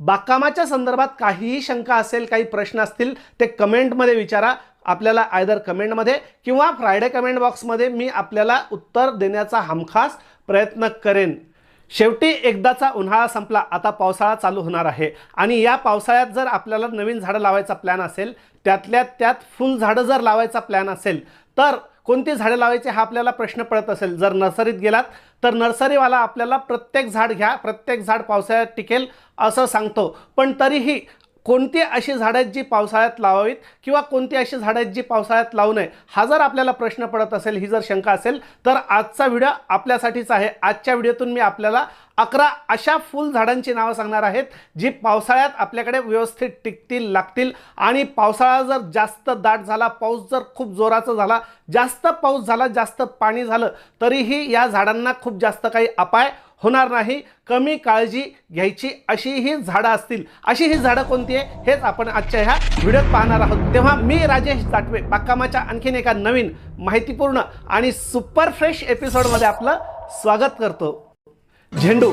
बागकामाच्या संदर्भात काहीही शंका असेल काही प्रश्न असतील ते कमेंटमध्ये विचारा. आपल्याला आयदर कमेंटमध्ये किंवा फ्रायडे कमेंट बॉक्समध्ये मी आपल्याला उत्तर देण्याचा हमखास प्रयत्न करेन. शेवटी एकदाचा उन्हाळा संपला आता पावसाळा चालू होणार आहे. आणि या पावसाळ्यात जर आपल्याला नवीन झाडं लावायचा प्लॅन असेल त्यातल्या त्यात फुल झाडं जर लावायचा प्लॅन असेल तर कोणती झाडं लावायची हा आपल्याला प्रश्न पडत असेल. जर नर्सरीत गेलात तर नर्सरीवाला आपल्याला प्रत्येक झाड घ्या प्रत्येक झाड पावसाळ्यात टिकेल असं सांगतो. पण तरीही कोणती अशी झाडं आहेत जी पावसाळ्यात लावावीत किंवा कोणती अशी झाडं आहेत जी पावसाळ्यात लावू नये? हा जर आपल्याला प्रश्न पडत असेल ही जर शंका असेल तर आजचा व्हिडिओ आपल्यासाठीच आहे. आजच्या व्हिडिओतून मी आपल्याला अकरा अशा फुल झाडांची नावं सांगणार आहेत जी पावसाळ्यात आपल्याकडे व्यवस्थित टिकतील लागतील. आणि पावसाळा जर जास्त दाट झाला पाऊस जर खूप जोराचा झाला जास्त पाऊस झाला जास्त पाणी झालं तरीही या झाडांना खूप जास्त काही अपाय होणार नाही. कमी काळजी घ्यायची अशी ही झाडं असतील. अशी ही झाडं कोणती आहे? हेच आपण आजच्या ह्या व्हिडिओत पाहणार आहोत. तेव्हा मी राजेश जाटवे बागकामाच्या आणखीन एका नवीन माहितीपूर्ण आणि सुपर फ्रेश एपिसोडमध्ये आपलं स्वागत करतो. झेंडू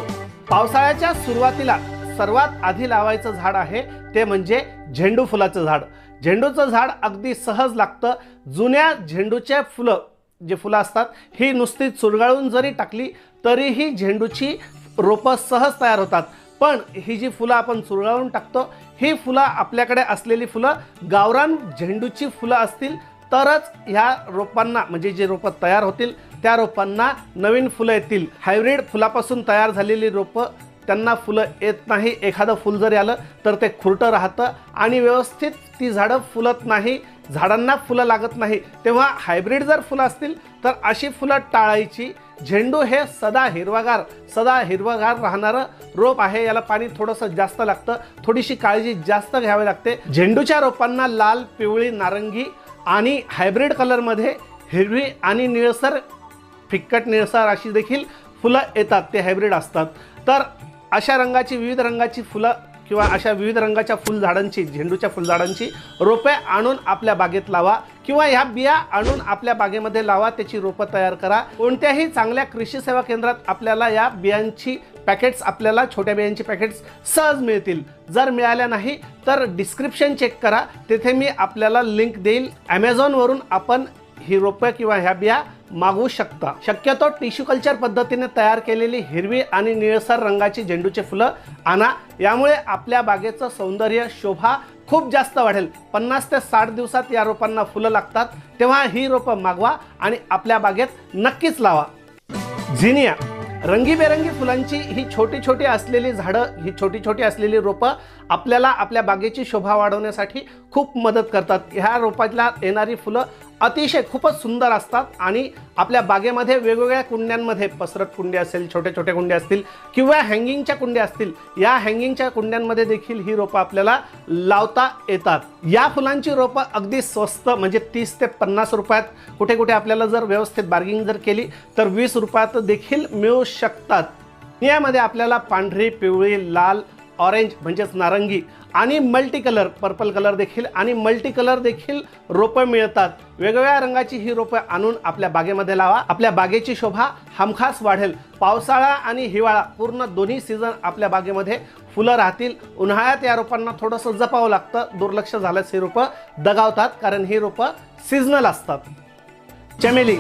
पावसाळ्याच्या सुरुवातीला सर्वात आधी लावायचं झाड आहे ते म्हणजे झेंडू फुलाचं झाड. झेंडूचं झाड अगदी सहज लागतं. जुन्या झेंडूचे फुलं जे फुलं असतात ही नुसती चुरगाळून जरी टाकली तरीही झेंडूची रोपं सहज तयार होतात. पण ही जी फुलं आपण चुरगाळून टाकतो ही फुलं आपल्याकडे असलेली फुलं गावरान झेंडूची फुलं असतील तरच ह्या रोपांना म्हणजे जे रोपं तयार होतील त्या रोपांना नवीन फुलं येतील. हायब्रिड फुलापासून तयार झालेली रोपं त्यांना फुलं येत नाही. एखादं फुल जरी आलं तर ते खुरटं राहतं आणि व्यवस्थित ती झाडं फुलत नाही. झाडांना फुलं लागत नाही. तेव्हा हायब्रिड जर फुलं असतील तर अशी फुलं टाळायची. झेंडू हे सदा हिरवागार सदा हिरवागार राहणारं रोप आहे. याला पाणी थोडंसं जास्त लागतं. थोडीशी काळजी जास्त घ्यावी लागते. झेंडूच्या रोपांना लाल पिवळी नारंगी आणि हायब्रिड कलरमध्ये हिरवी आणि निळसर फिक्कट निळसर अशी देखील फुलं येतात. ते हायब्रिड असतात. तर अशा रंगाची विविध रंगाची फुलं किंवा अशा विविध रंगाच्या फुलझाडांची झेंडूच्या फुलझाडांची रोपे आणून आपल्या बागेत लावा किंवा ह्या बिया आणून आपल्या बागेमध्ये लावा त्याची रोपं तयार करा. कोणत्याही चांगल्या कृषी सेवा केंद्रात आपल्याला या बियांची पॅकेट्स आपल्याला छोट्या बियांची पॅकेट्स सहज मिळतील. जर मिळाल्या नाही तर डिस्क्रिप्शन चेक करा. तेथे मी आपल्याला लिंक देईल. ॲमेझॉनवरून आपण ही रोपं किंवा ह्या बिया मागवू शकता. शक्यतो टिश्यू कल्चर पद्धतीने तयार केलेली हिरवी आणि निळसर रंगाची झेंडूची फुलं आणा. यामुळे आपल्या बागेचं सौंदर्य शोभा खूप जास्त वाढेल. पन्नास ते साठ दिवसात या रोपांना फुलं लागतात. तेव्हा ही रोपं मागवा आणि आपल्या बागेत नक्कीच लावा. झिनिया. रंगीबेरंगी फुलांची ही छोटी छोटी असलेली झाडं ही छोटी छोटी असलेली रोपं आपल्याला आपल्या बागेची शोभा वाढवण्यासाठी खूप मदत करतात. ह्या रोपाला येणारी फुलं अतिशय खूपच सुंदर असतात आणि आपल्या बागेमध्ये वेगवेगळ्या कुंड्यांमध्ये पसरत कुंडी असेल छोट्या छोट्या कुंड्या असतील किंवा हँगिंगच्या कुंड्या असतील या हँगिंगच्या कुंड्यांमध्ये देखील ही रोपं आपल्याला लावता येतात. या फुलांची रोपं अगदी स्वस्त म्हणजे तीस ते पन्नास रुपयात कुठे कुठे आपल्याला जर व्यवस्थित बार्गिंग जर केली तर वीस रुपयात देखील मिळू शकतात. यामध्ये आपल्याला पांढरी पिवळी लाल ऑरेंज म्हणजेच नारंगी आणि मल्टी कलर पर्पल कलर देखील आणि मल्टी कलर देखील रोपं मिळतात. वेगवेगळ्या रंगाची ही रोपं आणून आपल्या बागेमध्ये लावा. आपल्या बागेची शोभा हमखास वाढेल. पावसाळा आणि हिवाळा पूर्ण दोन्ही सीझन आपल्या बागेमध्ये फुलं राहतील. उन्हाळ्यात या रोपांना थोडंसं जपावं लागतं. दुर्लक्ष झाल्यास ही रोपं दगावतात कारण ही रोपं सिजनल असतात. चमेली.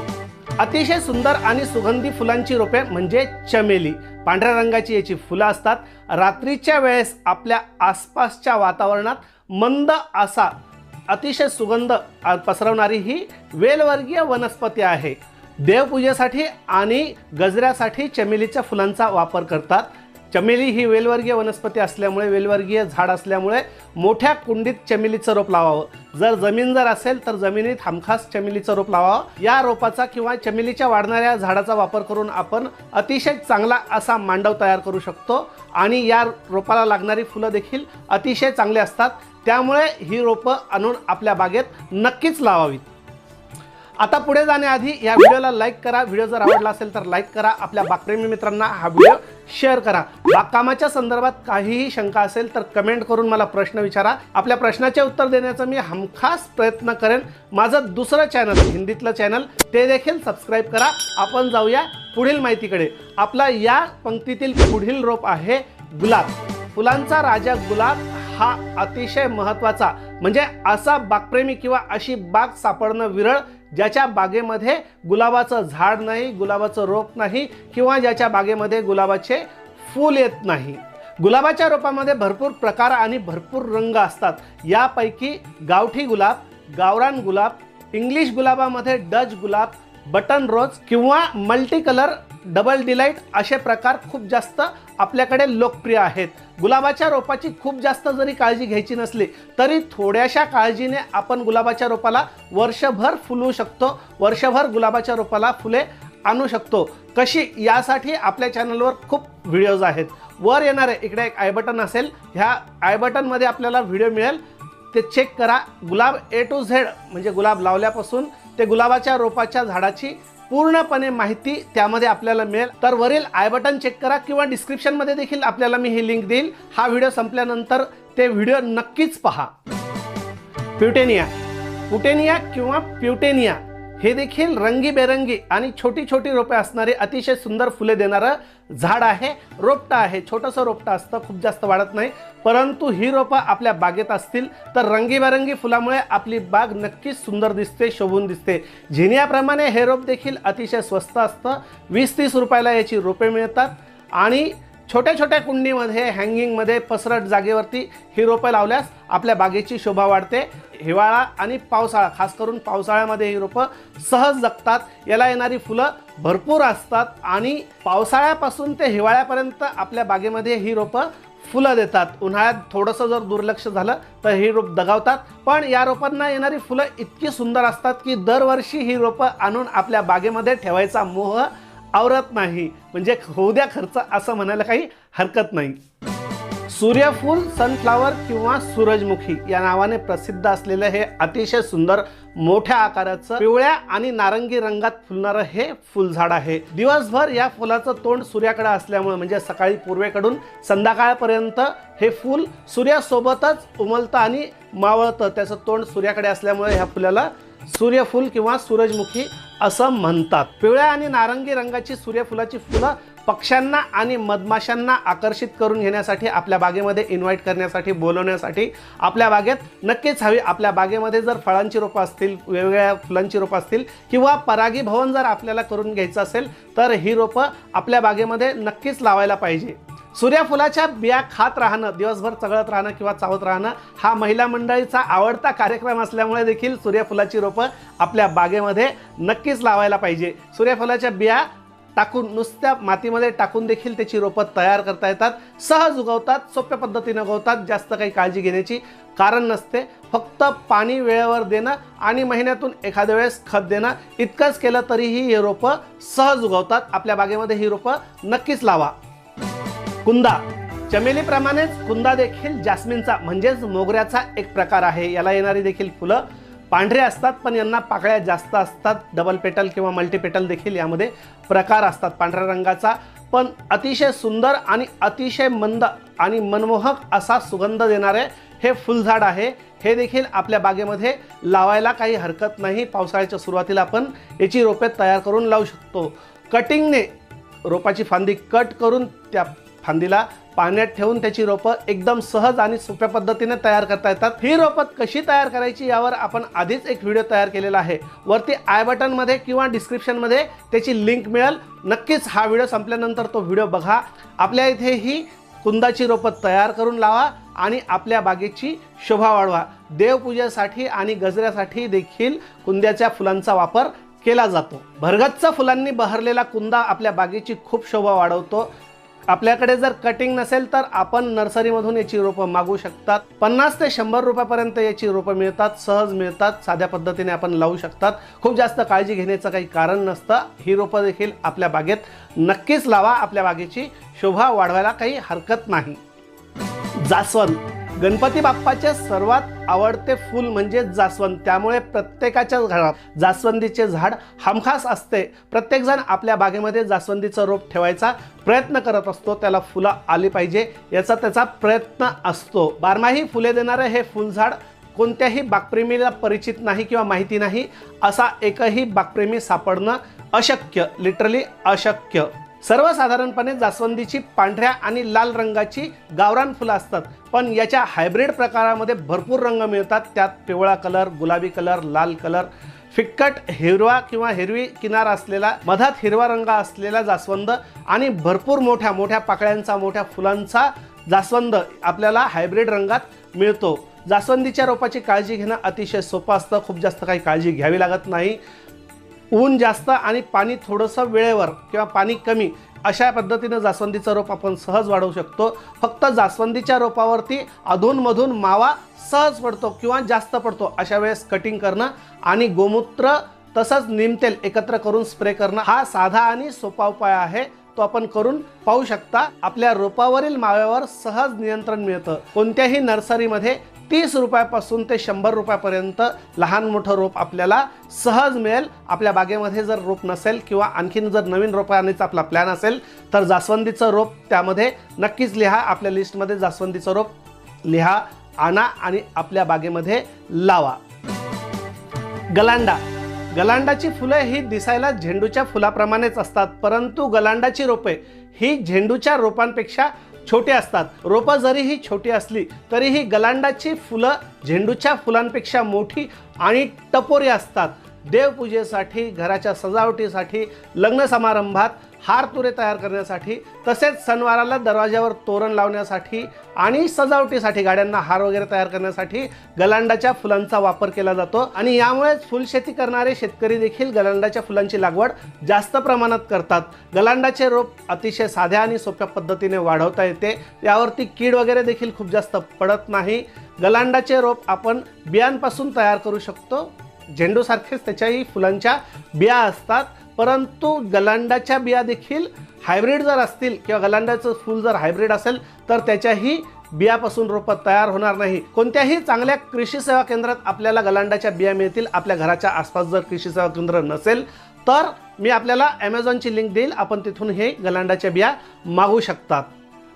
अतिशय सुंदर आणि सुगंधी फुलांची रोपे म्हणजे चमेली. पांढऱ्या रंगाची याची फुलं असतात. रात्रीच्या वेळेस आपल्या आसपासच्या वातावरणात मंद असा अतिशय सुगंध पसरवणारी ही वेलवर्गीय वनस्पती आहे. देवपूजेसाठी आणि गजऱ्यासाठी चमेलीच्या फुलांचा वापर करतात. चमेली ही वेलवर्गीय वनस्पती असल्यामुळे वेलवर्गीय झाड असल्यामुळे मोठ्या कुंडीत चमेलीचं रोप लावावं. जर जमीन जर असेल तर जमिनीत हमखास चमेलीचं रोप लावावं. या रोपाचा किंवा चमेलीच्या वाढणाऱ्या झाडाचा वापर करून आपण अतिशय चांगला असा मांडव तयार करू शकतो आणि या रोपाला लागणारी फुलं देखील अतिशय चांगले असतात. त्यामुळे ही रोपं आणून आपल्या बागेत नक्कीच लावावीत. आता पुढे जाण्याआधी या व्हिडिओला लाईक करा. व्हिडिओ जर आवडला असेल तर लाईक करा. आपल्या बागप्रेमी मित्रांना हा व्हिडिओ शेअर करा. बागकामाच्या संदर्भात काहीही शंका असेल तर कमेंट करून मला प्रश्न विचारा. आपल्या प्रश्नाचे उत्तर देण्याचा मी हमखास प्रयत्न करेन. माझं दुसरं चॅनल हिंदीतलं चॅनल ते देखील सबस्क्राईब करा. आपण जाऊया पुढील माहितीकडे. आपला या पंक्तीतील पुढील रोप आहे गुलाब. फुलांचा राजा गुलाब हा अतिशय महत्त्वाचा म्हणजे असा बागप्रेमी किंवा अशी बाग सापडणं विरळ ज्याच्या बागेमध्ये गुलाबाचं झाड नाही गुलाबाचं रोप नाही किंवा ज्याच्या बागेमध्ये गुलाबाचे फूल येत नाही. गुलाबाच्या रोपामध्ये भरपूर प्रकार आणि भरपूर रंग असतात. यापैकी गावठी गुलाब गावरान गुलाब इंग्लिश गुलाबामध्ये डच गुलाब बटन रोज किंवा मल्टी कलर डबल डिलाईट असे प्रकार खूप जास्त आपल्याकडे लोकप्रिय आहेत. गुलाबाच्या रोपाची खूप जास्त जरी काळजी घ्यायची नसली तरी थोड्याशा काळजीने आपण गुलाबाच्या रोपाला वर्षभर फुलवू शकतो. वर्षभर गुलाबाच्या रोपाला फुले आणू शकतो. कशी? यासाठी आपल्या चॅनलवर खूप व्हिडिओज आहेत. वर येणारे इकडे एक आय बटन असेल ह्या आय बटनमध्ये आपल्याला व्हिडिओ मिळेल. ते चेक करा. गुलाब ए टू झेड म्हणजे गुलाब लावल्यापासून ते गुलाबाच्या रोपाच्या झाडाची पूर्णपणे माहिती त्यामध्ये आपल्याला मिळेल. तर वरील आय बटन चेक करा किंवा डिस्क्रिप्शनमध्ये देखील आपल्याला मी ही लिंक देईल. हा व्हिडिओ संपल्यानंतर ते व्हिडिओ नक्कीच पहा. प्युटेनिया पुटेनिया किंवा प्युटेनिया हे देखील रंगीबेरंगी आणि छोटी छोटी रोपे असणारे अतिशय सुंदर फुले देणारं झाड आहे. रोपटं आहे. छोटंसं रोपटं असतं. खूप जास्त वाढत नाही. परंतु ही रोपं आपल्या बागेत असतील तर रंगीबेरंगी फुलामुळे आपली बाग नक्कीच सुंदर दिसते शोभून दिसते. झिनियाप्रमाणे हे रोप देखील अतिशय स्वस्त असतं. वीस तीस रुपयाला याची रोपे मिळतात. आणि छोट्या छोट्या कुंडीमध्ये हँगिंगमध्ये पसरट जागेवरती ही रोपं लावल्यास आपल्या बागेची शोभा वाढते. हिवाळा आणि पावसाळा खास करून पावसाळ्यामध्ये ही रोपं सहज जगतात. याला येणारी फुलं भरपूर असतात आणि पावसाळ्यापासून ते हिवाळ्यापर्यंत आपल्या बागेमध्ये ही रोपं फुलं देतात. उन्हाळ्यात थोडंसं जर दुर्लक्ष झालं तर ही रोप दगावतात. पण या रोपांना येणारी फुलं इतकी सुंदर असतात की दरवर्षी ही रोपं आणून आपल्या बागेमध्ये ठेवायचा मोह आवरत नाही. म्हणजे होऊ द्या खर्च असं म्हणायला काही हरकत नाही. सूर्यफूल सनफ्लावर किंवा सूरजमुखी या नावाने प्रसिद्ध असलेलं हे अतिशय सुंदर मोठ्या आकाराचं पिवळ्या आणि नारंगी रंगात फुलणारं हे फुलझाड आहे. दिवसभर या फुलाचं तोंड सूर्याकडे असल्यामुळे म्हणजे सकाळी पूर्वेकडून संध्याकाळपर्यंत हे फूल सूर्यासोबतच उमलतं आणि मावळतं. त्याचं तोंड सूर्याकडे असल्यामुळे ह्या फुलाला सूर्यफूल किंवा सूरजमुखी असं म्हणतात. पिवळ्या आणि नारंगी रंगाची सूर्यफुलाची फुलं पक्ष्यांना आणि मधमाशांना आकर्षित करून घेण्यासाठी आपल्या बागेमध्ये इन्व्हाइट करण्यासाठी बोलवण्यासाठी आपल्या बागेत नक्कीच हवी. आपल्या बागेमध्ये जर फळांची रोपं असतील वेगवेगळ्या फुलांची रोपं असतील किंवा परागी भवन जर आपल्याला करून घ्यायचं असेल तर ही रोपं आपल्या बागेमध्ये नक्कीच लावायला पाहिजे. सूर्यफुलाच्या बिया खात राहणं दिवसभर चघळत राहणं किंवा चावत राहणं हा महिला मंडळीचा आवडता कार्यक्रम असल्यामुळे देखील सूर्यफुलाची रोपं आपल्या बागेमध्ये नक्कीच लावायला पाहिजे. सूर्यफुलाच्या बिया टाकून नुसत्या मातीमध्ये टाकून देखील त्याची रोपं तयार करता येतात. सहज उगवतात सोप्या पद्धतीनं उगवतात जास्त काही काळजी घेण्याची कारण नसते. फक्त पाणी वेळेवर देणं आणि महिन्यातून एखाद्या वेळेस खत देणं इतकंच केलं तरीही हे रोपं सहज उगवतात. आपल्या बागेमध्ये ही रोपं नक्कीच लावा. कुंदा. चमेलीप्रमाणेच कुंदा देखील जास्मिनचा म्हणजेच मोगऱ्याचा एक प्रकार आहे. याला येणारी देखील फुलं पांढरे असतात पण यांना पाकळ्या जास्त असतात. डबल पेटल किंवा मल्टीपेटल देखील यामध्ये प्रकार असतात पांढऱ्या रंगाचा. पण अतिशय सुंदर आणि अतिशय मंद आणि मनमोहक असा सुगंध देणारे हे फुलझाड आहे. हे देखील आपल्या बागेमध्ये लावायला काही हरकत नाही. पावसाळ्याच्या सुरुवातीला आपण याची रोपे तयार करून लावू शकतो. कटिंगने रोपाची फांदी कट करून त्या फांदीला पाण्यात ठेवून त्याची रोपं एकदम सहज आणि सोप्या पद्धतीने तयार करता येतात. ही रोपं कशी तयार करायची यावर आपण आधीच एक व्हिडिओ तयार केलेला आहे. वरती आय बटनमध्ये किंवा डिस्क्रिप्शनमध्ये त्याची लिंक मिळेल. नक्कीच हा व्हिडिओ संपल्यानंतर तो व्हिडिओ बघा. आपल्या इथे ही कुंदाची रोपं तयार करून लावा आणि आपल्या बागेची शोभा वाढवा. देवपूजेसाठी आणि गजऱ्यासाठी देखील कुंद्याच्या फुलांचा वापर केला जातो. भरगच्च फुलांनी बहरलेला कुंदा आपल्या बागेची खूप शोभा वाढवतो. आपल्याकडे जर कटिंग नसेल तर आपण नर्सरीमधून याची रोपं मागू शकतात. पन्नास ते शंभर रुपयापर्यंत याची रोपं मिळतात सहज मिळतात साध्या पद्धतीने आपण लावू शकतात. खूप जास्त काळजी घेण्याचं काही कारण नसतं. ही रोपं देखील आपल्या बागेत नक्कीच लावा. आपल्या बागेची शोभा वाढवायला काही हरकत नाही. जास्वंद. गणपती बाप्पाचे सर्वात आवडते फूल म्हणजे जास्वंद. त्यामुळे प्रत्येकाच्या घरात जास्वंदीचे झाड हमखास असते. प्रत्येकजण आपल्या बागेमध्ये जास्वंदीचं रोप ठेवायचा प्रयत्न करत असतो. त्याला फुलं आली पाहिजे याचा त्याचा प्रयत्न असतो. बारमाही फुले देणारं हे फुलझाड कोणत्याही बागप्रेमीला परिचित नाही किंवा माहिती नाही. असा एकही बागप्रेमी सापडणं अशक्य लिटरली अशक्य. सर्वसाधारणपणे जास्वंदीची पांढऱ्या आणि लाल रंगाची गावरान फुलं असतात पण याच्या हायब्रिड प्रकारामध्ये भरपूर रंग मिळतात. त्यात पिवळा कलर गुलाबी कलर लाल कलर फिक्कट हिरवा किंवा हिरवी किनार असलेला मधात हिरवा रंग असलेला जास्वंद आणि भरपूर मोठ्या मोठ्या पाकळ्यांचा मोठ्या फुलांचा जास्वंद आपल्याला हायब्रिड रंगात मिळतो. जास्वंदीच्या रोपाची काळजी घेणं अतिशय सोपं असतं. खूप जास्त काही काळजी घ्यावी लागत नाही. ऊन जास्त आणि पाणी थोडंसं वेळेवर किंवा पाणी कमी अशा पद्धतीनं जास्वंदीचं रोप आपण सहज वाढवू शकतो. फक्त जास्वंदीच्या रोपावरती अधूनमधून मावा सहज पडतो किंवा जास्त पडतो अशा वेळेस कटिंग करणं आणि गोमूत्र तसंच निमतेल एकत्र करून स्प्रे करणं हा साधा आणि सोपा उपाय आहे. तो आपण करून पाहू शकता. आपल्या रोपावरील माव्यावर सहज नियंत्रण मिळतं. कोणत्याही नर्सरीमध्ये तीस रुपयापासून ते शंभर रुपयापर्यंत लहान मोठं रोप आपल्याला सहज मिळेल. आपल्या बागेमध्ये जर रोप नसेल किंवा आणखीन जर नवीन रोप आणायचा आपला प्लॅन असेल तर जास्वंदीचं रोप त्यामध्ये नक्कीच लिहा. आपल्या लिस्टमध्ये जास्वंदीचं रोप लिहा आणा आणि आपल्या बागेमध्ये लावा. गलांडा. गलांडाची फुलं ही दिसायला झेंडूच्या फुलाप्रमाणेच असतात परंतु गलांडाची रोपे ही झेंडूच्या रोपांपेक्षा छोटे असतात. रोपं जरीही छोटी असली तरीही गलांडाची फुलं झेंडूच्या फुलांपेक्षा मोठी आणि टपोरी असतात. देवपूजेसाठी घराच्या सजावटीसाठी लग्न समारंभात हार तुरे तयार करण्यासाठी तसेच सणवाराला दरवाज्यावर तोरण लावण्यासाठी आणि सजावटीसाठी गाड्यांना हार वगैरे तयार करण्यासाठी गलांडाच्या फुलांचा वापर केला जातो. आणि यामुळेच फुलशेती करणारे शेतकरी देखील गलांडाच्या फुलांची लागवड जास्त प्रमाणात करतात. गलांडाचे रोप अतिशय साध्या आणि सोप्या पद्धतीने वाढवता येते. यावरती कीड वगैरे देखील खूप जास्त पडत नाही. गलांडाचे रोप आपण बियांपासून तयार करू शकतो. झेंडूसारखेच त्याच्याही फुलांच्या बिया असतात. परंतु गलांडाच्या बिया देखील हायब्रिड जर असतील किंवा गलांडाचं फूल जर हायब्रिड असेल तर त्याच्याही बियापासून रोपं तयार होणार नाही. कोणत्याही चांगल्या कृषी सेवा केंद्रात आपल्याला गलांडाच्या बिया मिळतील आपल्या घराच्या आसपास जर कृषी सेवा केंद्र नसेल तर मी आपल्याला ॲमेझॉनची लिंक देईल. आपण तिथून हे गलांडाच्या बिया मागू शकतात.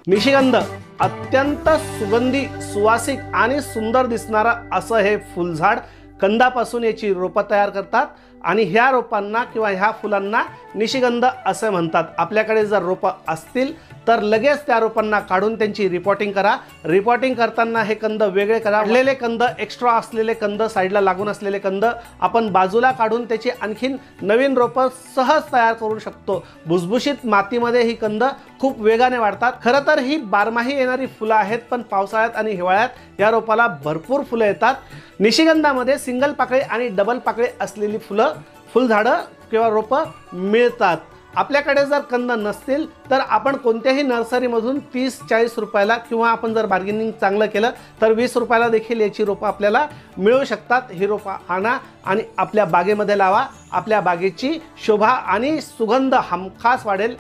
निशिगंध अत्यंत सुगंधी सुवासिक आणि सुंदर दिसणारं असं हे फुलझाड कंदापासून याची रोपं तयार करतात आणि ह्या रोपांना किंवा ह्या फुलांना निशिगंध असे म्हणतात. आपल्याकडे जर रोपं असतील तर लगेच त्या रोपांना काढून त्यांची रिपोर्टिंग करा. रिपोर्टिंग करताना हे कंद वेगळे करा. वाढलेले कंद एक्स्ट्रा असलेले कंद साईडला लागून असलेले कंद आपण बाजूला काढून त्याची आणखीन नवीन रोपं सहज तयार करू शकतो. भुसभुशीत मातीमध्ये ही कंद खूप वेगाने वाढतात. खरं तर ही बारमाही येणारी फुलं आहेत पण पावसाळ्यात आणि हिवाळ्यात या रोपाला भरपूर फुलं येतात. निशिगंधामध्ये सिंगल पाकळी आणि डबल पाकळी असलेली फुलं फुलझाडं किंवा रोपं मिळतात. आपल्याकडे जर कंद नसतील तर आपण कोणत्याही नर्सरीमधून तीस चाळीस रुपयाला किंवा आपण जर बार्गेनिंग चांगलं केलं तर वीस रुपयाला देखील याची रोपं आपल्याला मिळू शकतात. ही रोपं आणा आणि आपल्या बागेमध्ये लावा. आपल्या बागेची शोभा आणि सुगंध हमखास वाढेल.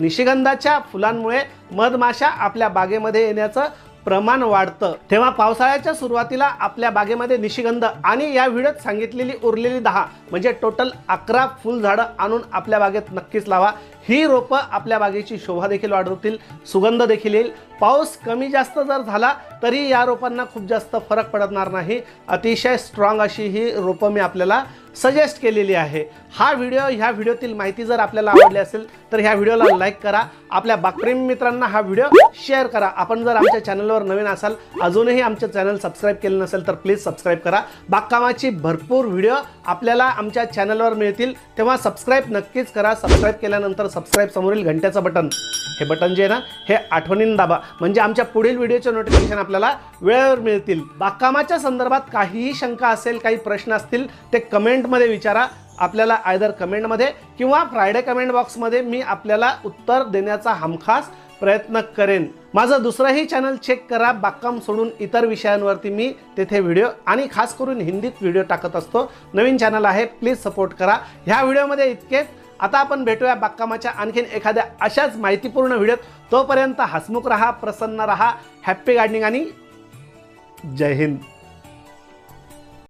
निशिगंधाच्या फुलांमुळे मधमाशा आपल्या बागेमध्ये येण्याचं प्रमाण वाढतं. तेव्हा पावसाळ्याच्या सुरुवातीला आपल्या बागेमध्ये निशिगंध आणि या व्हिडिओत सांगितलेली उरलेली दहा म्हणजे टोटल अकरा फुलझाडं आणून आपल्या बागेत नक्कीच लावा. ही रोपं आपल्या बागेची शोभा देखील वाढवतील सुगंध देखील येईल. पाऊस कमी जास्त जर झाला तरी या रोपांना खूप जास्त फरक पडणार नाही. अतिशय स्ट्रॉंग अशी ही रोपं मी आपल्याला सजेस्ट केलेली आहे. हा व्हिडिओ ह्या व्हिडिओतील माहिती जर आपल्याला आवडली असेल तर ह्या व्हिडिओला लाईक करा. आपल्या बाकप्रेमी मित्रांना हा व्हिडिओ शेअर करा. आपण जर आमच्या चॅनलवर नवीन असाल अजूनही आमचं चॅनल सबस्क्राईब केलं नसेल तर प्लीज सबस्क्राईब करा. बागकामाची भरपूर व्हिडिओ आपल्याला आमच्या चॅनलवर मिळतील. तेव्हा सबस्क्राईब नक्कीच करा. सबस्क्राईब केल्यानंतर सबस्क्राईब समोरील घंट्याचं बटन हे बटन जे आहे ना हे आठवणीनं दाबा. म्हणजे आमच्या पुढील व्हिडिओचे नोटिफिकेशन आपल्याला वेळेवर मिळतील. बागकामाच्या संदर्भात काहीही शंका असेल काही प्रश्न असतील ते कमेंटमध्ये विचारा. आपल्याला आयदर कमेंटमध्ये किंवा फ्रायडे कमेंट बॉक्समध्ये मी आपल्याला उत्तर देण्याचा हमखास प्रयत्न करेन. माझं दुसरंही चॅनल चेक करा. बागकाम सोडून इतर विषयांवरती मी तेथे व्हिडिओ आणि खास करून हिंदीत व्हिडिओ टाकत असतो. नवीन चॅनल आहे प्लीज सपोर्ट करा. ह्या व्हिडिओमध्ये इतकेच. आता आपण भेटूया बागकामाच्या आणखीन एखाद्या अशाच माहितीपूर्ण व्हिडिओत. तोपर्यंत हसमुख रहा प्रसन्न रहा हॅप्पी गार्डनिंग आणि जय हिंद.